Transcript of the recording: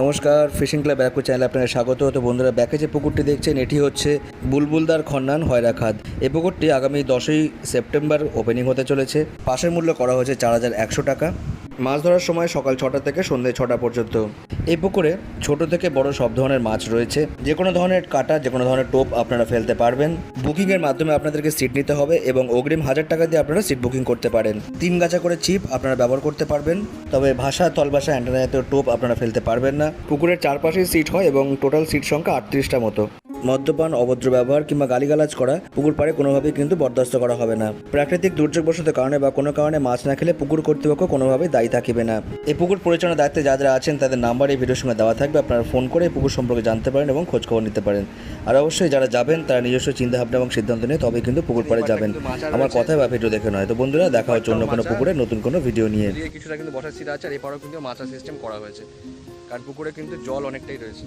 নমস্কার, fishing club Barrackpore চ্যানেলে আপনাকে স্বাগত। তো বন্ধুরা, ব্যাকে যে পুকুরটি দেখছেন, এটি হচ্ছে বুলবুলদার খন্নান হয়রা খাদ এই পুকুরটি আগামী দশই সেপ্টেম্বর ওপেনিং হতে চলেছে। পাশের মূল্য করা হয়েছে চার হাজার একশো টাকা। মাছ ধরার সময় সকাল ছটা থেকে সন্ধ্যে ছটা পর্যন্ত। এই পুকুরে ছোট থেকে বড় সব ধরনের মাছ রয়েছে। যে কোনো ধরনের কাটা যে কোনো ধরনের টোপ আপনারা ফেলতে পারবেন। বুকিংয়ের মাধ্যমে আপনাদেরকে সিট নিতে হবে এবং অগ্রিম হাজার টাকা দিয়ে আপনারা সিট বুকিং করতে পারেন। তিন গাছা করে চিপ আপনারা ব্যবহার করতে পারবেন। তবে ভাষা, তলভাষা অ্যান্টেনা জাতীয় টোপ আপনারা ফেলতে পারবেন না। পুকুরের চারপাশেই সিট হয় এবং টোটাল সিট সংখ্যা আটত্রিশটা মতো। মদ্যপান, অভদ্র ব্যবহার কিংবা গালিগালাজ করা পুকুর পাড়ে কোনোভাবেই কিন্তু বরদাস্ত করা হবে না। প্রাকৃতিক দুর্যোগ দুর্যোগবশত কারণে বা কোনো কারণে মাছ না খেলে পুকুর কর্তৃপক্ষ কোনোভাবেই দায়ী থাকিবে না। এই পুকুর পরিচালনার দায়িত্বে যারা আছেন তাদের নাম্বার এই ভিডিওর সঙ্গে দেওয়া থাকবে। আপনারা ফোন করে এই পুকুর সম্পর্কে জানতে পারেন এবং খোঁজ খবর নিতে পারেন। আর অবশ্যই যারা যাবেন, তারা নিজস্ব চিন্তাভাবনা এবং সিদ্ধান্ত নিয়ে তবেই কিন্তু পুকুর পাড়ে যাবেন। আমার কথাই বা ভিডিও দেখে নয়। তো বন্ধুরা, দেখা হচ্ছে অন্য কোনো পুকুরে নতুন কোনো ভিডিও নিয়ে। কিছুটা কিন্তু বসার সিট আছে, আর এপারেও কিন্তু মাছার সিস্টেম করা হয়েছে। কারণ পুকুরে কিন্তু জল অনেকটাই রয়েছে।